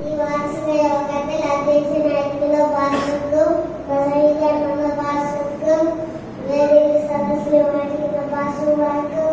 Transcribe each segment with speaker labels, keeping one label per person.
Speaker 1: ఈ వాసన ఒకటి లభించి నైపుణ్య భాషకు ప్రసరీకరణ భాషకు వేదిక సదస్సులు వాటికి భాష వరకు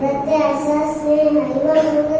Speaker 1: प्रत्यासा से नहीं बोलूँगा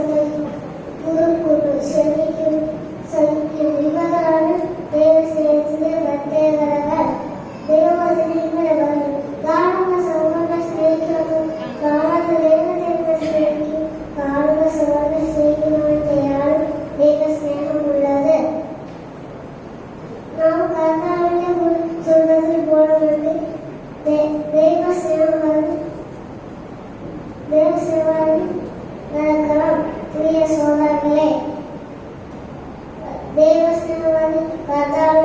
Speaker 1: దేవస్థానాన్ని ప్రజాలు